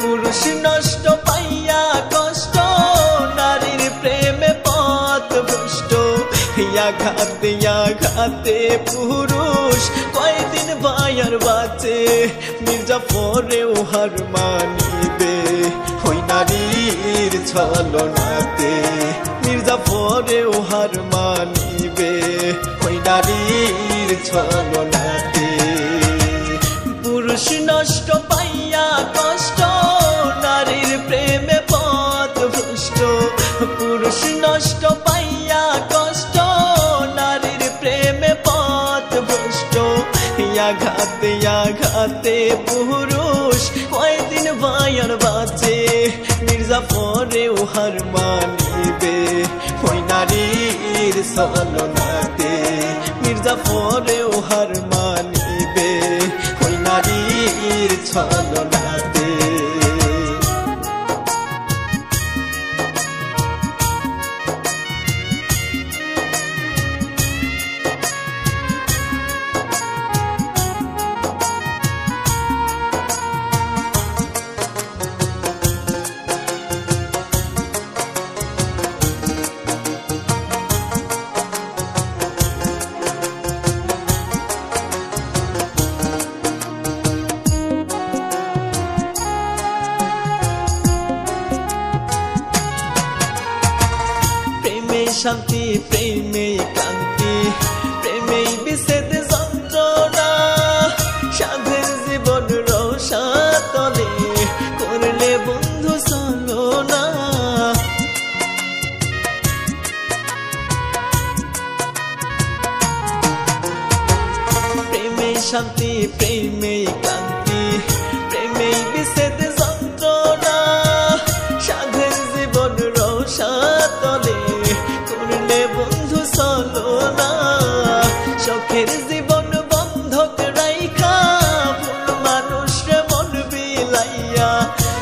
পুরুষ নষ্ট, পাইয়া কষ্ট, নারীর প্রেমে পথ ভুষ্ট আঘাতে ঘাতে পুরুষ, কয়দিন বায়ার বাঁচে। মির্জা পরেও হার মানিবে হই নারীর ছলনাতে। মির্জা পরেও হার মানিবে হই নারীর ছল নষ্ট পাইয়া কষ্ট, নারীর প্রেমে পথ ভ্রষ্ট। আঘাতে আঘাতে পুরুষ কয়দিন ভাইয়ার বাঁচে মির্জা পরে হার মানিবে। ওই নারীর সলনাতে মির্জা পরে হার মানিবে। ওই নারীর ছলনাতে শান্তি, প্রেমে কান্তি প্রেমে বিচ্ছেদ যন্ত্রণা। সাধের জীবন রসা তলে, করলে বন্ধু চলো না প্রেমে শান্তি, প্রেমে কান্তি চলো না। শখের জীবন বন্ধক রাইখা মানুষ মন বিলাইয়া।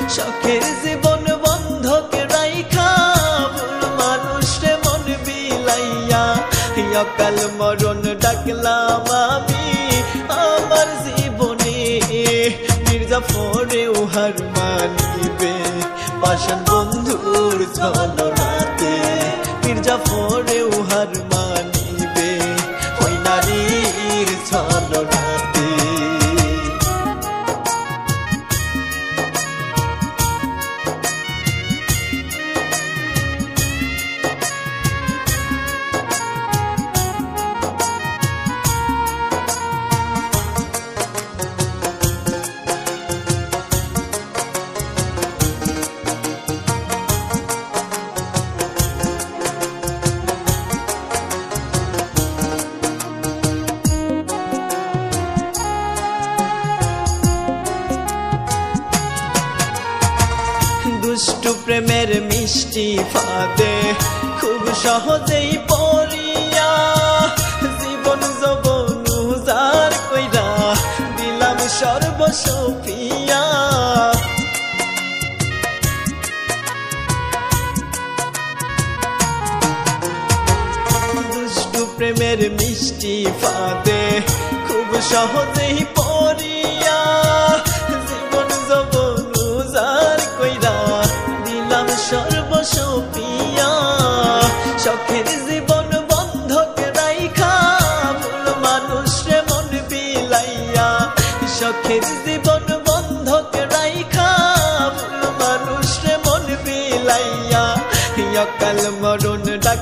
শখের জীবন বন্ধক রাইখা মানুষ মন বিলাইয়া। অকাল মরণ ডাকলাম আমি আমার জীবনে। মির্জা পরে উহার মানিবে। পাশান বন্ধুর ছলনাতে মির্জা পরে দুষ্টু প্রেমের মিষ্টি ফাঁদে খুব সহজেই পড়িয়া জীবন যবন উজার কইরা দিলাম সর্বসপিয়া দুষ্টু প্রেমের মিষ্টি ফাঁদে খুব সহজেই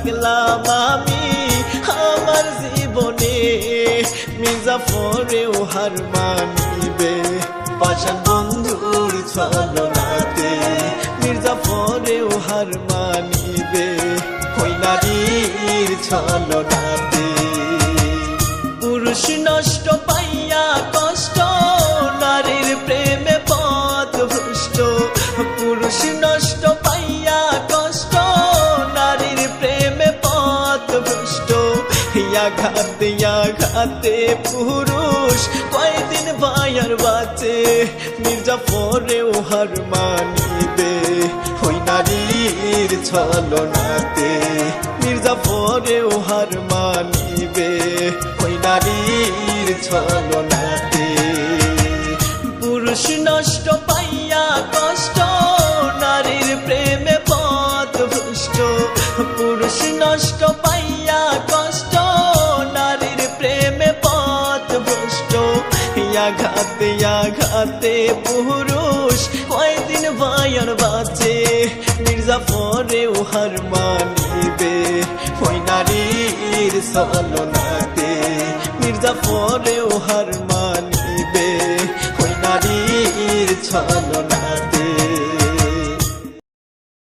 ডাকলাম আমি আমার জীবনে। মির্জা পরেও হার মানিবে। পাশান বন্ধুর ছলনাতে পরেও হার মানিবে। ওই নারীর ছলনাতে। পুরুষ নষ্ট আঘাতে আঘাতে পুরুষ কয়দিন ভাইয়ার বাঁচে মির্জা পরেও হার মানিবে। ওই নারীর ছলনাতে মির্জা পরেও হার মানিবে। ওই নারীর ছলনাতে পুরুষ নষ্ট আঘাতে আঘাতে পুরুষ কয়দিন বায়ার বাঁচে মির্জাফরে উহার মানিবে, ওই নারীর সলনাতে মির্জাফরে উহার মানিবে, ওই নারীর ছলনা